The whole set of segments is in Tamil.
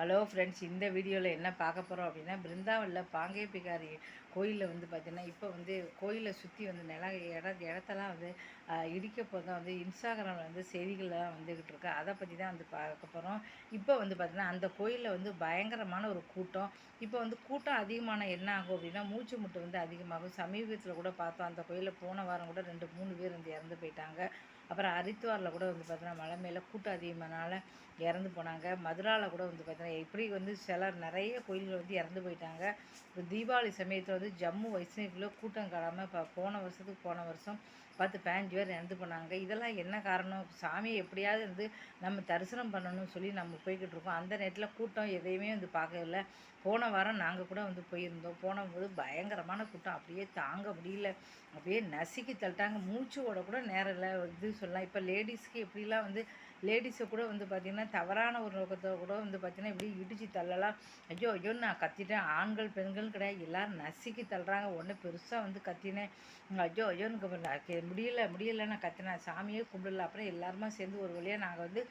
ஹலோ ஃப்ரெண்ட்ஸ் இந்த வீடியோவில் என்ன பார்க்க போகிறோம் அப்படின்னா பிருந்தாவனில் பாங்கே பிகாரி கோயிலில் வந்து பார்த்திங்கன்னா இப்போ வந்து கோயிலை சுற்றி வந்து நில இட இடத்தெல்லாம் வந்து இடிக்கப்போ தான் வந்து இன்ஸ்டாகிராமில் வந்து செய்திகள்லாம் வந்துக்கிட்டு இருக்கு. அதை பற்றி தான் வந்து பார்க்க போகிறோம் இப்போ வந்து பார்த்திங்கன்னா அந்த கோயிலில் வந்து பயங்கரமான ஒரு கூட்டம். இப்போ வந்து கூட்டம் அதிகமான என்ன ஆகும் அப்படின்னா மூச்சு முட்டு வந்து அதிகமாகும். சமீபத்தில் கூட பார்த்தோம் அந்த கோயிலில் போன வாரம் கூட ரெண்டு மூணு பேர் வந்து இறந்து போயிட்டாங்க. அப்புறம் ஹரித்வாரில் கூட வந்து பார்த்தீங்கன்னா மலை மேலே கூட்டம் அதிகமானால இறந்து போனாங்க. மதுராவில் கூட வந்து பார்த்தீங்கன்னா இப்படி வந்து சிலர் நிறைய கோயில்கள் வந்து இறந்து போயிட்டாங்க. இப்போ தீபாவளி சமயத்தில் வந்து ஜம்மு வைஷ்ணவிக்குள்ளே கூட்டம் காணாமல் இப்போ போன வருஷத்துக்கு போன வருஷம் பார்த்து பேஞ்சு பேர் இறந்து போனாங்க. இதெல்லாம் என்ன காரணம்? சாமியை எப்படியாவது வந்து நம்ம தரிசனம் பண்ணணும்னு சொல்லி நம்ம போய்கிட்டு இருக்கோம். அந்த நேரத்தில் கூட்டம் எதையுமே வந்து பார்க்கல போன வாரம் நாங்கள் கூட வந்து போயிருந்தோம். போனபோது பயங்கரமான கூட்டம். அப்படியே தாங்க முடியல. அப்படியே நசுக்கி தள்ளிட்டாங்க. மூச்சு ஓட கூட நேரம் இல்லை. இது சொல்லலாம். இப்போ லேடிஸ்க்கு எப்படிலாம் வந்து லேடிஸை கூட வந்து பார்த்திங்கன்னா தவறான ஒரு நோக்கத்தை கூட வந்து பார்த்திங்கன்னா இப்படி இடிச்சு தள்ளலாம். ஐயோ ஐயோ நான் கத்திட்டேன். ஆண்கள் பெண்கள் கிடையாது. எல்லோரும் நசுக்கி தள்ளுறாங்க. ஒன்று பெருசாக வந்து கத்தினேன். ஐயோ ஐயோ எனக்கு முடியல முடியல நான் கத்தினேன். சாமியே கும்பிடல. அப்புறம் எல்லாருமா சேர்ந்து ஒரு வழியாக நாங்கள் வந்து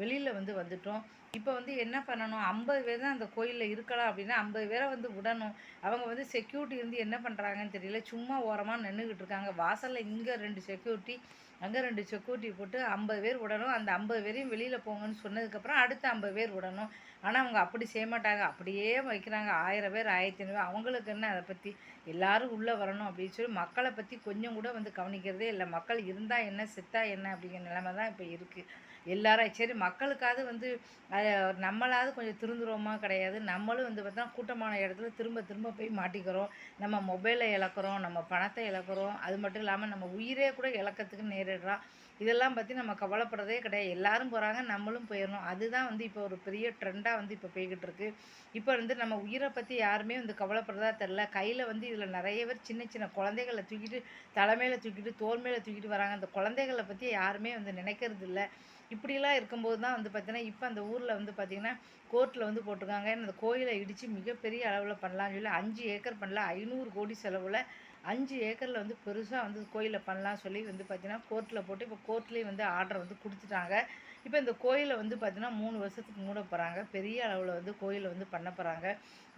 வெளியில் வந்து வந்துட்டோம். இப்போ வந்து என்ன பண்ணணும்? ஐம்பது பேர் தான் அந்த கோயிலில் இருக்கலாம் அப்படின்னா ஐம்பது பேரை வந்து விடணும். அவங்க வந்து செக்யூரிட்டி வந்து என்ன பண்ணுறாங்கன்னு தெரியல. சும்மா ஓரமாக நின்றுக்கிட்டு இருக்காங்க. வாசலில் இங்கே ரெண்டு செக்யூரிட்டி அங்கே ரெண்டு செக்யூரிட்டி போட்டு ஐம்பது பேர் விடணும். அந்த ஐம்பது பேரையும் வெளியில் போங்கன்னு சொன்னதுக்கப்புறம் அடுத்த ஐம்பது பேர் விடணும். ஆனால் அவங்க அப்படி செய்ய மாட்டாங்க. அப்படியே வைக்கிறாங்க. ஆயிரம் பேர் ஆயிரத்தி ஐநூறு அவங்களுக்கு என்ன அதை பற்றி எல்லாரும் உள்ளே வரணும் அப்படின்னு சொல்லி மக்களை பற்றி கொஞ்சம் கூட வந்து கவனிக்கிறதே இல்லை. மக்கள் இருந்தால் என்ன செத்தா என்ன அப்படிங்கிற நிலைமை தான் இப்போ இருக்குது எல்லாரும் சரி மக்களுக்காவது வந்து அதை நம்மளாவது கொஞ்சம் திருந்துருவோமா? கிடையாது. நம்மளும் வந்து பார்த்தா கூட்டமான இடத்துல திரும்ப திரும்ப போய் மாட்டிக்கிறோம். நம்ம மொபைலை இழக்கிறோம். நம்ம பணத்தை இழக்கிறோம். அது மட்டும் இல்லாமல் நம்ம உயிரே கூட இழக்கிறதுக்கு நேரிடுறோம் இதெல்லாம் பற்றி நம்ம கவலைப்படுறதே கிடையாது. எல்லாரும் போகிறாங்க நம்மளும் போயிடணும். அதுதான் வந்து இப்போ ஒரு பெரிய ட்ரெண்டாக வந்து இப்போ போய்கிட்டு இருக்கு. இப்போ வந்து நம்ம உயிரை பற்றி யாருமே வந்து கவலைப்படுறதா தெரில கையில் வந்து இதில் நிறைய பேர் சின்ன சின்ன குழந்தைகளை தூக்கிட்டு தலைமையில் தூக்கிட்டு தோல் மேலே தூக்கிட்டு வராங்க. அந்த குழந்தைகளை பற்றி யாருமே வந்து நினைக்கிறது இல்லை. இப்படிலாம் இருக்கும்போது தான் வந்து பார்த்தீங்கன்னா இப்போ அந்த ஊரில் வந்து பார்த்திங்கன்னா கோர்ட்டில் வந்து போட்டிருக்காங்க. அந்த கோயிலை இடித்து மிகப்பெரிய அளவில் பண்ணலாம்னு சொல்லி அஞ்சு ஏக்கர் பண்ணல ஐநூறு கோடி செலவில் அஞ்சு ஏக்கரில் வந்து பெருசாக வந்து கோயிலை பண்ணலாம் சொல்லி வந்து பார்த்தீங்கன்னா கோர்ட்டில் போட்டு இப்போ கோர்ட்லேயும் வந்து ஆர்டர் வந்து கொடுத்துட்டாங்க. இப்போ இந்த கோயிலை வந்து பார்த்தீங்கன்னா மூணு வருஷத்துக்கு மூட போகிறாங்க பெரிய அளவில் வந்து கோயிலை வந்து பண்ண போகிறாங்க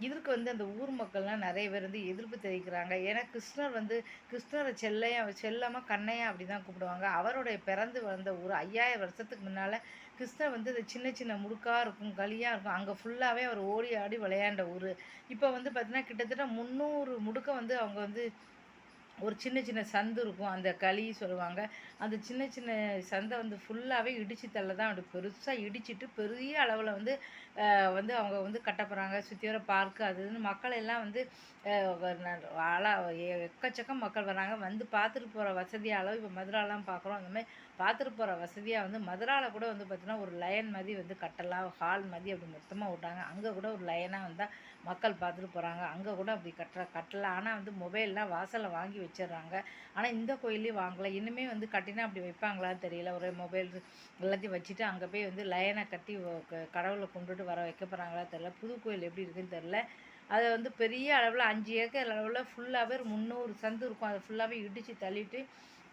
இதற்கு வந்து அந்த ஊர் மக்கள்லாம் நிறைய பேர் வந்து எதிர்ப்பு தெரிவிக்கிறாங்க. ஏன்னா கிருஷ்ணர் வந்து கிருஷ்ணரை செல்லையா செல்லமாக கண்ணையா அப்படி தான் கூப்பிடுவாங்க. அவருடைய பிறந்து வந்த ஒரு ஐயாயிரம் வருஷத்துக்கு முன்னால் கிருஷ்ணர் வந்து இந்த சின்ன சின்ன முடுக்காக இருக்கும் களியாக இருக்கும். அங்கே ஃபுல்லாகவே அவர் ஓடி ஆடி விளையாண்ட ஊர். இப்போ வந்து பார்த்திங்கன்னா கிட்டத்தட்ட முந்நூறு முடுக்க வந்து அவங்க வந்து ஒரு சின்ன சின்ன சந்து இருக்கும் அந்த களி சொல்லுவாங்க. அந்த சின்ன சின்ன சந்தை வந்து ஃபுல்லாகவே இடித்து தள்ள தான் அப்படி பெருசாக இடிச்சிட்டு பெரிய அளவில் வந்து வந்து அவங்க வந்து கட்ட போகிறாங்க சுற்றி வர பார்க்கு அது இதுன்னு மக்கள் எல்லாம் வந்து ந- ஆளா எக்கச்சக்கம் மக்கள் வராங்க. வந்து பார்த்துட்டு போகிற வசதி அளவு இப்போ மதுராலாம் பார்க்குறோம் அந்த மாதிரி பார்த்துட்டு போகிற வசதியாக வந்து மதுராவில் கூட வந்து பார்த்திங்கன்னா ஒரு லயன் மாதிரி வந்து கட்டலாம். ஹால் மாதிரி அப்படி மொத்தமாக விட்டாங்க. அங்கே கூட ஒரு லயனாக வந்தால் மக்கள் பார்த்துட்டு போகிறாங்க அங்கே கூட அப்படி கட்டுற கட்டலாம் ஆனால் வந்து மொபைல்லாம் வாசலை வாங்கி வச்சு வச்சிடுறாங்க. ஆனால் இந்த கோயிலையும் வாங்கலை. இன்னுமே வந்து கட்டினா அப்படி வைப்பாங்களான்னு தெரியல. ஒரு மொபைல் எல்லாத்தையும் வச்சுட்டு அங்கே போய் வந்து லயனை கட்டி க- கடவுளை கொண்டுட்டு வர வைக்க போகிறாங்களா தெரியல. புது கோயில் எப்படி இருக்குன்னு தெரில அதை வந்து பெரிய அளவில் அஞ்சு ஏக்கர் அளவில் ஃபுல்லாகவே ஒரு முந்நூறு சந்து இருக்கும். அதை ஃபுல்லாகவே இடித்து தள்ளிட்டு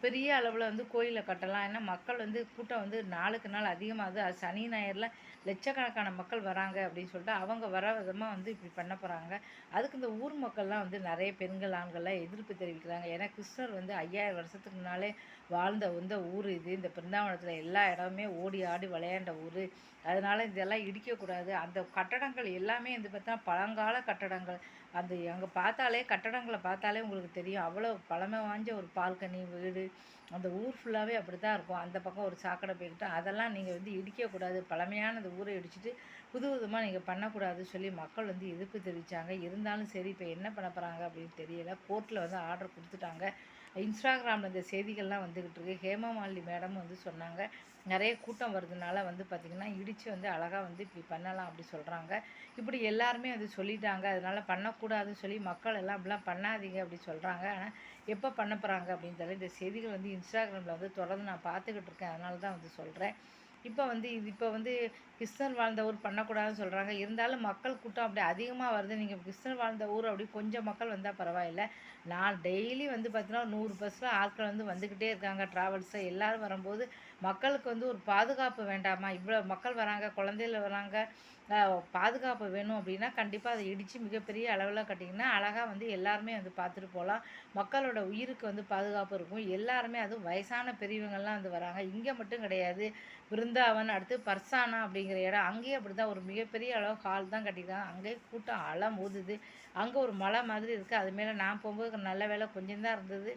பெரிய அளவில் வந்து கோயிலை கட்டலாம். ஏன்னா மக்கள் வந்து கூட்டம் வந்து நாளுக்கு நாள் அதிகமாகுது. அது சனி ஞாயிறில் லட்சக்கணக்கான மக்கள் வராங்க அப்படின்னு சொல்லிட்டு அவங்க வர விதமாக வந்து இப்படி பண்ண போகிறாங்க அதுக்கு இந்த ஊர் மக்கள்லாம் வந்து நிறைய பெண்கள் ஆண்கள்லாம் எதிர்ப்பு தெரிவிக்கிறாங்க. ஏன்னா கிருஷ்ணர் வந்து ஐயாயிரம் வருஷத்துக்கு முன்னாலே வாழ்ந்த இந்த ஊர் இது. இந்த பிருந்தாவனத்தில் எல்லா இடமுமே ஓடி ஆடி விளையாண்ட ஊர். அதனால இதெல்லாம் இடிக்கக்கூடாது அந்த கட்டடங்கள் எல்லாமே வந்து பார்த்தா பழங்கால கட்டடங்கள். அந்த அங்கே பார்த்தாலே கட்டடங்களை பார்த்தாலே உங்களுக்கு தெரியும். அவ்வளோ பழமை வாய்ஞ்ச ஒரு பால்கனி வீடு. அந்த ஊர் ஃபுல்லாகவே அப்படி தான் இருக்கும். அந்த பக்கம் ஒரு சாக்கடை போய்கிட்டு அதெல்லாம் நீங்கள் வந்து இடிக்கக்கூடாது. பழமையான அந்த ஊரை இடிச்சிட்டு புது விதமாக நீங்கள் பண்ணக்கூடாதுன்னு சொல்லி மக்கள் வந்து எதிர்ப்பு தெரிவித்தாங்க இருந்தாலும் சரி இப்போ என்ன பண்ண போகிறாங்க அப்படின்னு தெரியல. கோர்ட்டில் வந்து ஆர்டர் கொடுத்துட்டாங்க. இன்ஸ்டாகிராமில் இந்த செய்திகள்லாம் வந்துக்கிட்டு இருக்கு. ஹேமமாலினி மேடம் வந்து சொன்னாங்க நிறைய கூட்டம் வருதுனால வந்து பார்த்திங்கன்னா இடித்து வந்து அழகாக வந்து இப்படி பண்ணலாம் அப்படி சொல்கிறாங்க இப்படி எல்லாருமே அது சொல்லிட்டாங்க. அதனால் பண்ணக்கூடாதுன்னு சொல்லி மக்கள் எல்லாம் அப்படிலாம் பண்ணாதீங்க அப்படி சொல்கிறாங்க ஆனால் எப்போ பண்ண போகிறாங்க அப்படின்னு இந்த செய்திகள் வந்து இன்ஸ்டாகிராமில் வந்து தொடர்ந்து நான் பார்த்துக்கிட்டு இருக்கேன். அதனால தான் வந்து சொல்கிறேன் இப்போ வந்து இது இப்போ வந்து கிறிஸ்தன் வாழ்ந்த ஊர் பண்ணக்கூடாதுன்னு சொல்கிறாங்க இருந்தாலும் மக்கள் கூட்டம் அப்படி அதிகமாக வருது. நீங்கள் கிறிஸ்தன் வாழ்ந்த ஊர் அப்படி கொஞ்சம் மக்கள் வந்தால் பரவாயில்ல. நான் டெய்லி வந்து பார்த்தீங்கன்னா நூறு பஸ்ஸில் ஆட்கள் வந்து வந்துக்கிட்டே இருக்காங்க ட்ராவல்ஸில் எல்லோரும் வரும்போது மக்களுக்கு வந்து ஒரு பாதுகாப்பு வேண்டாமா? இவ்வளோ மக்கள் வராங்க குழந்தைகள் வராங்க பாதுகாப்பு வேணும் அப்படின்னா கண்டிப்பாக அதை இடித்து மிகப்பெரிய அளவில் கட்டிங்கன்னா அழகாக வந்து எல்லாருமே வந்து பார்த்துட்டு போகலாம். மக்களோட உயிருக்கு வந்து பாதுகாப்பு இருக்கும். எல்லாருமே அதுவும் வயசான பெரியவங்கள்லாம் வந்து வராங்க. இங்கே மட்டும் கிடையாது. பிருந்தாவன் அடுத்து பர்சானா அப்படிங்கிற இடம். அங்கேயும் அப்படி தான் ஒரு மிகப்பெரிய அளவு ஹால் தான் கட்டியிருக்காங்க. அங்கேயே கூட்டம் அலம் ஊதுது அங்கே ஒரு மலை மாதிரி இருக்குது அது மேலே நான் போகும்போது நல்ல வேலை கொஞ்சம் தான் இருந்தது.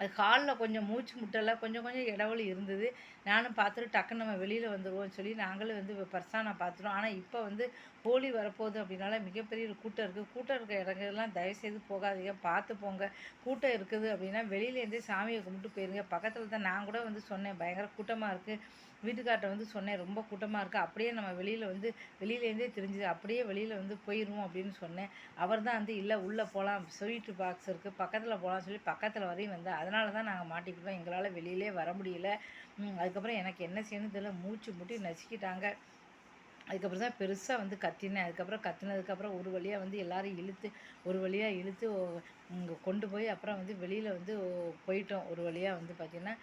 அது காலில் கொஞ்சம் மூச்சு முட்டெல்லாம் கொஞ்சம் கொஞ்சம் இடைவெளி இருந்தது. நானும் பார்த்துட்டு டக்குன்னு நம்ம வெளியில் வந்துடுவோம்னு சொல்லி நாங்களும் வந்து பர்சானா பார்த்துட்டோம். ஆனால் இப்போ வந்து ஹோலி வரப்போகுது அப்படின்னால மிகப்பெரிய ஒரு கூட்டம் இருக்குது கூட்டம் இருக்க இடங்கள்லாம் தயவுசெய்து போகாதீங்க. பார்த்து போங்க. கூட்டம் இருக்குது அப்படின்னா வெளியிலேருந்தே சாமியை கும்பிட்டு போயிருங்க. பக்கத்தில் தான் நான் கூட வந்து சொன்னேன். பயங்கர கூட்டமாக இருக்குது வீட்டுக்கார்ட்ட வந்து சொன்னேன் ரொம்ப கூட்டமாக இருக்குது அப்படியே நம்ம வெளியில் வந்து வெளியிலேருந்தே தெரிஞ்சுது அப்படியே வெளியில் வந்து போயிடுவோம் அப்படின்னு சொன்னேன். அவர் தான் வந்து இல்லை உள்ளே போகலாம் ஸ்வீட்டு பாக்ஸ் இருக்குது பக்கத்தில் போகலாம் சொல்லி பக்கத்தில் வரையும் வந்தேன் அதனால தான் நாங்கள் மாட்டிக்கிட்டோம். எங்களால் வெளியிலே வர முடியல. அதுக்கப்புறம் எனக்கு என்ன செய்யணும் தெரியல. மூச்சு முட்டி நசுக்கிட்டாங்க. அதுக்கப்புறம் தான் பெருசாக வந்து கத்தினேன். அதுக்கப்புறம் கத்தினதுக்கப்புறம் ஒரு வழியாக வந்து எல்லாரும் இழுத்து ஒரு வழியாக இழுத்து இங்கே கொண்டு போய் அப்புறம் வந்து வெளியில் வந்து போயிட்டோம். ஒரு வழியாக வந்து பார்த்திங்கன்னா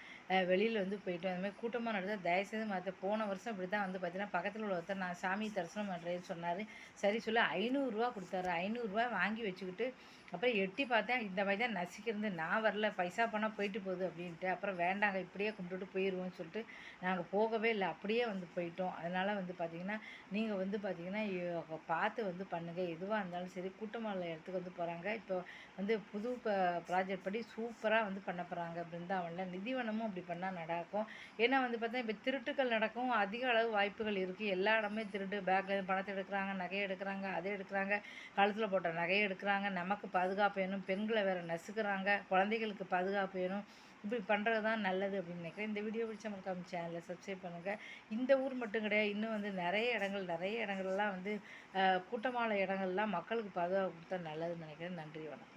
வெளியில் வந்து போயிட்டோம். அதுமாதிரி கூட்டமாக நடந்தால் தயவுசெய்து மற்ற போன வருஷம் இப்படி தான் வந்து பார்த்திங்கன்னா பக்கத்தில் உள்ள ஒருத்தர் நான் சாமி தரிசனம் பண்ணுறேன்னு சொன்னார். சரி சொல்ல ஐநூறுரூவா கொடுத்தாரு. ஐநூறுரூவா வாங்கி வச்சுக்கிட்டு அப்புறம் எட்டி பார்த்தேன் இந்த மாதிரி தான் நசிக்கிறது. நான் வரல பைசா பணம் போயிட்டு போகுது அப்படின்ட்டு. அப்புறம் வேண்டாங்க இப்படியே கும்பிட்டுட்டு போயிடுவோம்னு சொல்லிட்டு நாங்கள் போகவே இல்லை. அப்படியே வந்து போயிட்டோம். அதனால் வந்து பார்த்திங்கன்னா நீங்கள் வந்து பார்த்திங்கன்னா பார்த்து வந்து பண்ணுங்கள் எதுவாக இருந்தாலும் சரி கூட்டமான இடத்துக்கு வந்து போகிறாங்க இப்போ வந்து புது ப்ராஜெக்ட் படி சூப்பராக வந்து பண்ண போகிறாங்க பிருந்தாவனில் நிதிவனமும் அப்படி பண்ணால் நடக்கும் ஏன்னா வந்து பார்த்தா இப்போ திருட்டுக்கள் நடக்கும். அதிக அளவு வாய்ப்புகள் இருக்குது எல்லா இடமே திருட்டு. பேக்கில் பணத்தை எடுக்கிறாங்க நகையை எடுக்கிறாங்க அதை எடுக்கிறாங்க கழுத்தில் போட்ட நகையை எடுக்கிறாங்க. நமக்கு பாதுகாப்பு வேணும் பெண்களை வேறு நசுக்கிறாங்க குழந்தைகளுக்கு பாதுகாப்பு வேணும் இப்படி பண்ணுறது தான் நல்லது அப்படின்னு நினைக்கிறேன். இந்த வீடியோ பிடிச்ச மறக்காம சேனலை சப்ஸ்கிரைப் பண்ணுங்கள் இந்த ஊர் மட்டும் கிடையாது இன்னும் வந்து நிறைய இடங்கள் நிறைய இடங்கள்லாம் வந்து கூட்டமான இடங்கள்லாம் மக்களுக்கு பாதுகாப்பு கொடுத்தா நல்லதுன்னு நினைக்கிறேன். நன்றி வணக்கம்.